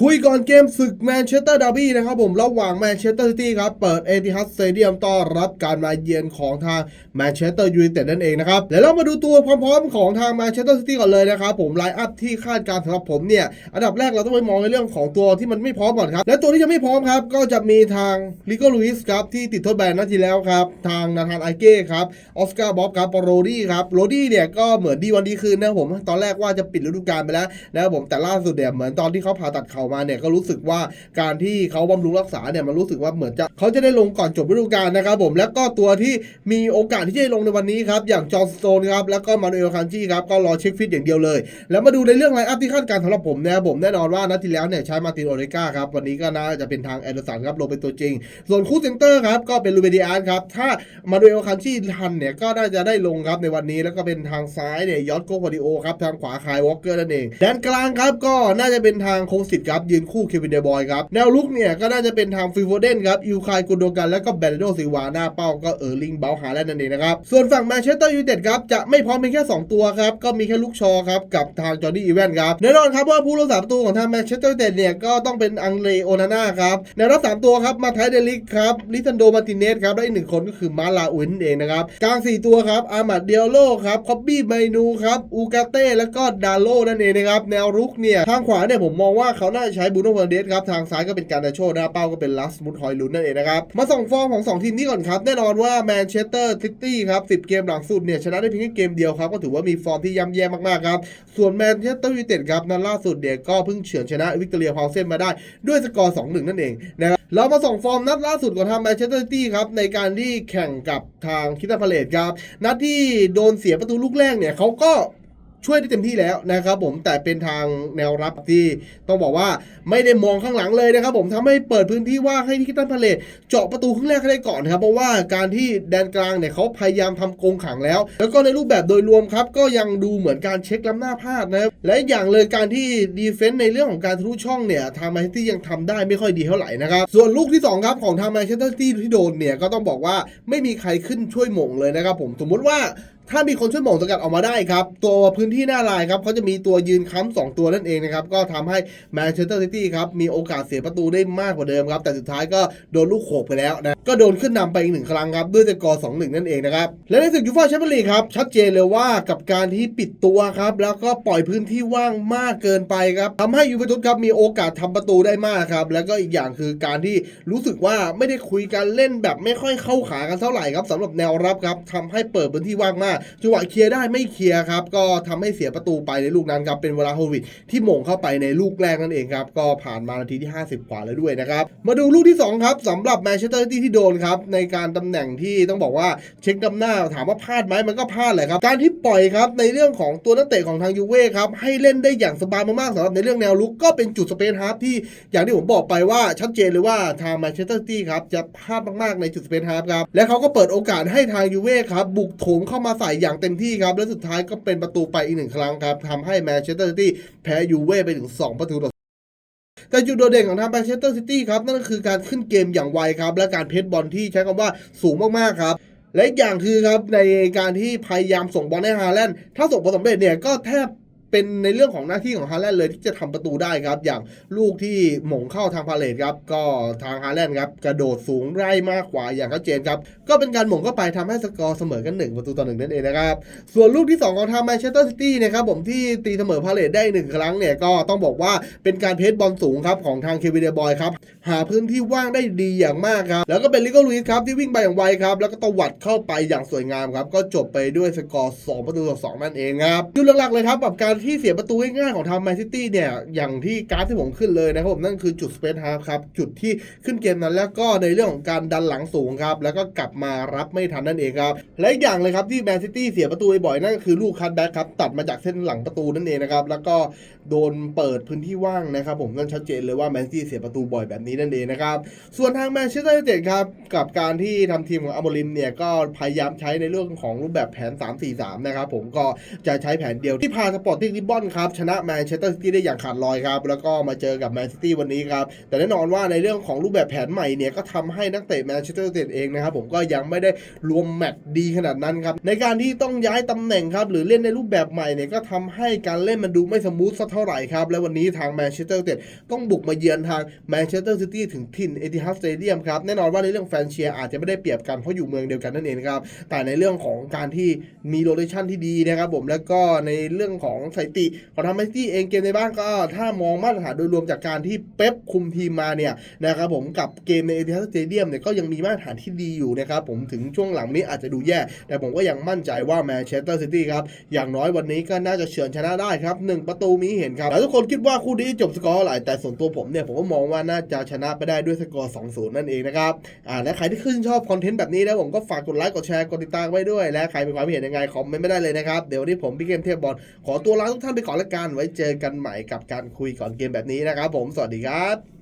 คุยก่อนเกมศึกแมนเชสเตอร์ดาร์บี้นะครับผมระหว่างแมนเชสเตอร์ซิตี้ครับ เปิดเอติฮัดสเตเดียมต้อนรับการมาเยือนของทางแมนเชสเตอร์ยูไนเต็ดนั่นเองนะครับเดี๋ยวเรามาดูตัวพร้อมๆของทางแมนเชสเตอร์ซิตี้ก่อนเลยนะครับผมไลน์อัพที่คาดการณ์สำหรับผมเนี่ยอันดับแรกเราต้องไปมองในเรื่องของตัวที่มันไม่พร้อมก่อนครับและตัวที่ยังไม่พร้อมครับ ก็จะมีทางลิโกลูอิสครับที่ติดโทษแบนนัดที่แล้วครับทางนาธานไอเก้ครับออสการ์บ๊อบครับโรดี้ครับโรดี้เนี่ยก็เหมือนดีวันดีคืนนะผมตอนแรกว่าจะปิดฤดูกาลไปแล้วนะครับผมแต่ล่าสุดเนี่ยเหมือนตอนที่เขาผ่าตัดเขาอกมาเนี่ยก็รู้สึกว่าการที่เขาบำรุงรักษาเนี่ยมันรู้สึกว่าเหมือนจะเขาจะได้ลงก่อนจบฤดูกาลนะครับผมแล้วก็ตัวที่มีโอกาสที่จะลงในวันนี้ครับอย่างจอห์นสโตนครับแล้วก็มานูเอลคันจีครับก็รอเช็คฟิตอย่างเดียวเลย แล้วมาดูในเรื่องไลน์อัพที่คาดการณ์สำหรับผมนะครับผมแน่นอนว่านัดที่แล้วเนี่ยใช้มาตินโอเรกาครับวันนี้ก็น่าจะเป็นทางแอนเดอร์สันครับลงเป็นตัวจริง ส่วนคู่เซนเตอร์ครับก็เป็นลูเบดิอาร์ครับถ้ามาดูเอลคันชีทันเนี่ยก็น่าจะได้ลงครับในวันนี้แล้วก็เป็นทางซ้ายเนี่ยยอดโกวาดิโอครับทางขวาคายวอลเกอร์นั่นเองแดนกลางครับก็น่าจะเป็นทางโคงสิทธิ์ครับยืนคู่เควินเดบอยครับแนวลุกเนี่ยก็น่าจะเป็นทางฟิโฟเดนครับอิวคายกุนโดกันแล้วก็แบรโดซิวาหน้าเป้าก็เออร์ลิงเบลฮาแลนด์นั่นเองนะครับส่วนฝั่งแมนเชสเตอร์ยูไนเต็ดครับจะไม่พร้อมเพียงแค่ 2 ตัวครับก็มีแค่ลูกชอครับกับทางจอร์ดี้อีแวนครับแน่นอนครับว่าผู้รักษาประตูของทางแมนเชสเตอร์ยูไนเต็ดเนี่ยก็ต้องเป็นอังเลโอนาน่าครับแนวรับสามตัวครับมาไทเดลิกครับลิซันโดมาติเนสครับและอีกหนึ่งคนก็คือมาลาอุนเองนะครับกลาง 4 ตัวครับอามาดเดียโลครับคอบบี้ไมนูครับอูกาเต้แล้วก็ดาโลนั่นเองนะครับแนวรุกเนี่ยทางขวาเนี่ยผมมองว่าเขาน่าใช้บูโน่เฟอร์เดสครับทางซ้ายก็เป็นการดาโชหน้าเป้าก็เป็นลัสมุดฮอยลุนนั่นเองนะครับมาส่องฟอร์มของ 2 ทีมนี้ก่อนครับแน่นอนว่าแมนเชสเตอร์ซิตี้ครับ10 เกมหลังสุดเนี่ยชนะได้เพียงแค่เกมเดียวครับก็ถือว่ามีฟอร์มที่ย่ำแย่มากๆครับส่วนแมนเชสเตอร์ยูไนเต็ดครับนัดล่าสุดเนี่ยก็เพิ่งเฉือนชนะวิกตอเรียพาวเซนมาได้ด้วยสกอร์ 2-1 นั่นเองนะครับเรามาส่องฟอร์มนัดล่าสุดของทางแมนเชสเตอร์ซิตี้ครับในการที่แข่งกับทางคิตาพาเลตครับนัดที่โดนเสียประตูลูกแรกเนี่ยเขาก็ ช่วยได้เต็มที่แล้วนะครับผมแต่เป็นทางแนวรับที่ต้องบอกว่าไม่ได้มองข้างหลังเลยนะครับผมทำให้เปิดพื้นที่ว่างให้ที่คิตันพาเลตเจาะประตูครึ่งแรกให้ได้ก่อนครับเพราะว่าการที่แดนกลางเนี่ยเขาพยายามทำกงขังแล้ว แล้วก็ในรูปแบบโดยรวมครับก็ยังดูเหมือนการเช็คล้ำหน้าพลาดนะครับและอย่างเลยการที่ดีเฟนต์ในเรื่องของการทะลุช่องเนี่ยทางแมนเชสเตอร์ยังทำได้ไม่ค่อยดีเท่าไหร่นะครับส่วนลูกที่สองครับของทางแมนเชสเตอร์ที่โดนเนี่ยก็ต้องบอกว่าไม่มีใครขึ้นช่วยหม่งเลยนะครับผมสมมุติว่า ถ้ามีคนช่วยหม่งสกัดออกมาได้ครับ ตัวพื้นที่หน้าลายครับเขาจะมีตัวยืนค้ำสองตัวนั่นเองนะครับ ก็ทำให้แมนเชสเตอร์ซิตี้ครับ มีโอกาสเสียประตูได้มากกว่าเดิมครับ แต่สุดท้ายก็โดนลูกโขกไปแล้วนะ ก็โดนขึ้นนำไปอีกหนึ่งครั้งครับ ด้วยสกอร์สองหนึ่งนั่นเองนะครับ และในศึกยูฟ่าแชมเปี้ยนลีกครับ ชัดเจนเลยว่ากับการที่ปิดตัวครับ แล้วก็ปล่อยพื้นที่ว่างมากเกินไปครับทำให้ยูเวนตุสครับมีโอกาสทำประตูได้มากครับ แล้วก็อีกอย่างคือการที่รู้สึกว่าไม่ได้คุยกันเล่นแบบไม่ค่อยเข้าขากันเท่าไหร่ครับสำหรับแนวรับครับทำให้เปิดพื้นที่ว่างมากจังหวะเคลียร์ได้ไม่เคลียร์ครับ ก็ทำให้เสียประตูไปในลูกนั้นครับ เป็นเวลาโฮวิดที่หม่งเข้าไปในลูกแรกนั่นเองครับ ก็ผ่านมานาทีที่ 50 กว่าแล้วด้วยนะครับ มาดูลูกที่ 2 ครับสำหรับแมนเชสเตอร์ซิตี้ที่โดนครับ ในการตำแหน่งที่ต้องบอกว่าเช็คดำหน้าถามว่าพลาดไหมมันก็พลาดแหละครับ การที่ปล่อยครับในเรื่องของตัวนักเตะของทางยูเว่ครับให้เล่นได้อย่างสบายมากๆสำหรับในเรื่องแนวลุกก็เป็นจุดสเปนฮาร์ฟที่อย่างที่ผมบอกไปว่าชัดเจนเลยว่าทางแมนเชสเตอร์ซิตี้ครับจะพลาดมากๆในจุดสเปนฮาร์ฟครับและเขาก็เปิดโอกาสให้ทางยูเว่ครับบุกโถมเข้ามาใส่อย่างเต็มที่ครับ และสุดท้ายก็เป็นประตูไปอีกหนึ่งครั้งครับทำให้แมนเชสเตอร์ซิตี้แพ้ยูเว่ไปถึง 2 ประตูต่อแต่จุดโดดเด่นของทางแมนเชสเตอร์ซิตี้ครับนั่นก็คือการขึ้นเกมอย่างไวครับ และการเพชรบอลที่ใช้คำว่าสูงมากๆครับและอีกอย่างคือครับในการที่พยายามส่งบอลให้ฮาแลนด์ถ้าส่งบอลสำเร็จเนี่ยก็แทบ เป็นในเรื่องของหน้าที่ของฮาแลนด์เลยที่จะทำประตูได้ครับ อย่างลูกที่หม่งเข้าทางพาเลตครับ ก็ทางฮาแลนด์ครับ กระโดดสูงไร่มากกว่าอย่างชัดเจนครับ ก็เป็นการหม่งเข้าไปทำให้สกอร์เสมอกัน 1 ประตูต่อหนึ่งนั่นเองนะครับ ส่วนลูกที่ 2 ของทางแมนเชสเตอร์ซิตี้นะครับผมที่ตีเสมอพาเลตได้1ครั้งเนี่ยก็ต้องบอกว่าเป็นการเพชรบอลสูงครับของทางเควินเดบอยครับหาพื้นที่ว่างได้ดีอย่างมากครับแล้วก็เป็นลิโกลุยส์ครับที่วิ่งไปอย่างไวครับแล้วก็ตวัดเข้าไปอย่างสวยงามครับก็จบไปด้วยสกอร์2ประตูต่อ2นั่นเองครับจุดหลักๆเลยครับกับการที่เสียประตูง่ายๆของทางแมนซิตี้เนี่ย อย่างที่กราฟที่ผมขึ้นเลยนะครับผมนั่นคือจุดสเปซฮาร์ครับ จุดที่ขึ้นเกมนั้นแล้วก็ในเรื่องของการดันหลังสูงครับ แล้วก็กลับมารับไม่ทันนั่นเองครับ และอีกอย่างเลยครับที่แมนซิตี้เสียประตูบ่อยๆนั่นคือลูกคัตแบ็กครับ ตัดมาจากเส้นหลังประตูนั่นเองนะครับ แล้วก็โดนเปิดพื้นที่ว่างนะครับ ผมนั่นชัดเจนเลยว่าแมนซิตี้เสียประตูบ่อยแบบนี้นั่นเองนะครับ ส่วนทางแมนเชสเตอร์ยูไนเต็ดครับ กับการที่ทำทีมของอาโมริมเนี่ยก็พยายามใช้ในเรื่องของรูปแบบแผน 3-4-3 นะครับผมก็จะใช้แผนเดียวที่พาสปอร์ติ้งลิบอนครับชนะแมนเชสเตอร์ซิตี้ได้อย่างขาดลอยครับ แล้วก็มาเจอกับแมนซิตี้วันนี้ครับ แต่แน่นอนว่าในเรื่องของรูปแบบแผนใหม่เนี่ยก็ทำให้นักเตะแมนเชสเตอร์ซิตี้เองนะครับผมก็ยังไม่ได้รวมแมตช์ดีขนาดนั้นครับ ในการที่ต้องย้ายตำแหน่งครับ หรือเล่นในรูปแบบใหม่เนี่ยก็ทำให้การเล่นมันดูไม่สมูทสักเท่าไหร่ครับ และวันนี้ทางแมนเชสเตอร์ซิตี้ต้องบุกมาเยือนทางแมนเชสเตอร์ซิตี้ถึงถิ่นเอติฮัดสเตเดียมครับแน่นอนว่าในเรื่องแฟนเชียร์อาจจะไม่ได้เปรียบกันเพราะอยู่เมืองเดียวกันนั่นเองครับแต่ในเรื่องของการที่มีโรเตชันที่ดีนะครับผมแล้วก็ในเรื่องของสถิติของทางแมนซิตี้เองเกมในบ้านก็ถ้ามองมาตรฐานโดยรวมจากการที่เป๊ปคุมทีมมาเนี่ยนะครับผมกับเกมในเอติฮัสเตเดียมเนี่ยก็ยังมีมาตรฐานที่ดีอยู่นะครับผมถึงช่วงหลังนี้อาจจะดูแย่ แต่ผมก็ยังมั่นใจว่าแมนเชสเตอร์ซิตี้ครับอย่างน้อยวันนี้ก็น่าจะเฉือนชนะได้ครับหนึ่งประตูมีเห็นครับแล้วทุกคนคิดว่าคู่นี้จบสกอร์อะไรแต่ส่วนตัวผมเนี่ยผมก็มองว่าน่าจะชนะไปได้ด้วยสกอร์ 2-0 นั่นเองนะครับอ่าและใครที่ขึ้นชอบคอนเทนต์แบบนี้นะผมก็ฝากกดไลค์กดแชร์กดติดตามไว้ด้วย และใครมีความเห็นยังไงคอมเมนต์ไม่ได้เลยนะครับเดี๋ยววันนี้ผมพี่เกมเทพบอลขอตัวลาทุกท่านไปก่อนละกันไว้เจอกันใหม่กับการคุยก่อนเกมแบบนี้นะครับผมสวัสดีครับ